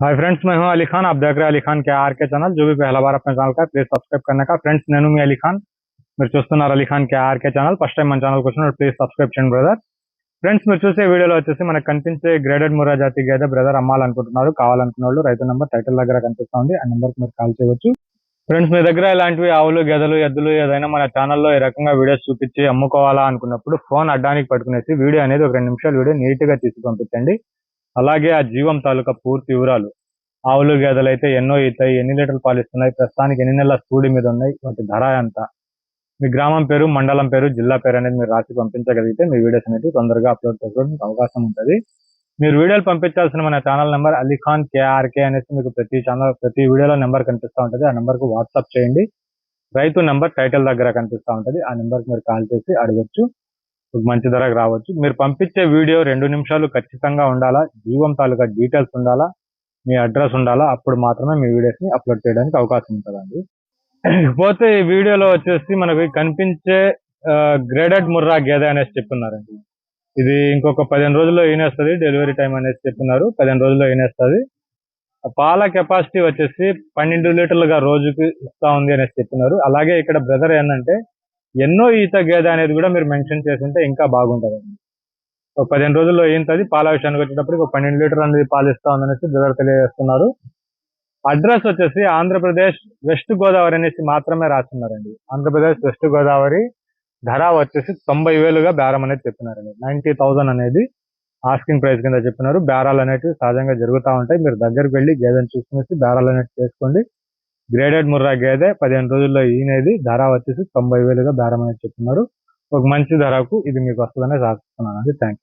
Hi friends मैं हूं अली खान आप देख रहे हैं अली खान के आर के चैनल जो भी पहला बार अपने ఛానల్ का ప్లీజ్ సబ్స్క్రైబ్ करने का ఫ్రెండ్స్ నేను మీ అలీ ఖాన్ మీరు చూస్తున్నారు Ali Khan K RK channel first time మన ఛానల్కి వచ్చినప్పుడు ప్లీజ్ సబ్స్క్రైబ్ చేయండి బ్రదర్ ఫ్రెండ్స్ మీరు చూసే వీడియోలో వచ్చేసి మనకు కనిపించే గ్రేడెడ్ ముర్రా జాతి గేదె బ్రదర్ అమ్మాలనుకుంటున్నారు కావాలనుకున్న వాళ్ళు రైతు నెంబర్ టైటిల్ దగ్గర కనిపిస్తా ఉంది ఆ నెంబర్కి మీరు కాల్ చేయవచ్చు ఫ్రెండ్స్ మీ దగ్గర ఇలాంటివి ఆవులు గెదలు ఎద్దులు ఏదైనా మన ఛానల్లో ఈ రకంగా వీడియోస్ చూపించి అమ్ముకోవాలా అనుకున్నప్పుడు ఫోన్ అడ్డానికి పట్టుకునేసి వీడియో అనేది ఒక రెండు నిమిషాలు వీడియో నీట్ గా తీసి పంపించండి అలాగే ఆ జీవం తాలూకా పూర్తి వివరాలు. ఆవులు గేదెలు అయితే ఎన్నో ఈతాయి ఎన్ని లీటర్లు పాలిస్తున్నాయి ప్రస్తుతానికి ఎన్ని నెలల స్టూడి మీద ఉన్నాయి వాటి ధర ఎంత? మీ గ్రామం పేరు మండలం పేరు జిల్లా పేరు అనేది మీరు రాసి పంపించగలిగితే మీ వీడియోస్ అనేది తొందరగా అప్లోడ్ చేసుకోవడానికి అవకాశం ఉంటుంది. మీరు వీడియోలు పంపించాల్సిన మన ఛానల్ నెంబర్ అలీఖాన్ కేఆర్కే అనేసి మీకు ప్రతి ఛానల్ ప్రతి వీడియోలో నెంబర్ కనిపిస్తూ ఉంటుంది. ఆ నెంబర్కు వాట్సాప్ చేయండి. రైతు నెంబర్ టైటిల్ దగ్గర కనిపిస్తూ ఉంటుంది. ఆ నెంబర్కి మీరు కాల్ చేసి అడగచ్చు. మీకు మంచి ధరకు రావచ్చు. మీరు పంపించే వీడియో రెండు నిమిషాలు ఖచ్చితంగా ఉండాలా? జీవం తాలూకా డీటెయిల్స్ ఉండాలా? మీ అడ్రస్ ఉండాలా? అప్పుడు మాత్రమే మీ వీడియోస్ని అప్లోడ్ చేయడానికి అవకాశం ఉంటుందండి. పోతే ఈ వీడియోలో వచ్చేసి మనకి కనిపించే గ్రేడెడ్ ముర్రా గేదె అనేసి చెప్తున్నారండి. ఇది ఇంకొక పదిహేను రోజుల్లో ఈనేస్తుంది డెలివరీ టైం అనేసి చెప్తున్నారు. పదిహేను రోజుల్లో ఈనేస్తుంది. పాల కెపాసిటీ వచ్చేసి పన్నెండు లీటర్లుగా రోజుకి ఇస్తా ఉంది అనేసి చెప్తున్నారు. అలాగే ఇక్కడ బ్రదర్ ఏంటంటే ఎన్నో ఈత గేదె అనేది కూడా మీరు మెన్షన్ చేస్తుంటే ఇంకా బాగుంటుందండి ఒక పదిహేను రోజుల్లో ఏంటది పాల విషయానికి వచ్చేటప్పటికి ఒక పన్నెండు లీటర్ అనేది పాలు ఇస్తా ఉందనేసి బ్రదర్ తెలియజేస్తున్నారు. అడ్రస్ వచ్చేసి ఆంధ్రప్రదేశ్ వెస్ట్ గోదావరి అనేసి మాత్రమే రాస్తున్నారండి. ఆంధ్రప్రదేశ్ వెస్ట్ గోదావరి ధర వచ్చేసి తొంభై వేలుగా బేరం అనేది చెప్పినారండి. నైన్టీ థౌసండ్ అనేది ఆస్కింగ్ ప్రైస్ కింద చెప్పినారు. బేరాలు అనేటివి సహజంగా జరుగుతూ ఉంటాయి. మీరు దగ్గరికి వెళ్ళి గేదెని చూసుకునేసి బేరాలు అనేవి చేసుకోండి. గ్రేడెడ్ ముర్రా గేదె పదిహేను రోజుల్లో ఈనేది ధర వచ్చేసి తొంభై వేలుగా బేరం అనేది చెప్తున్నారు. ఒక మంచి ధరకు ఇది మీకు వస్తుందనే ఆశిస్తున్నాను. అండి థ్యాంక్ యూ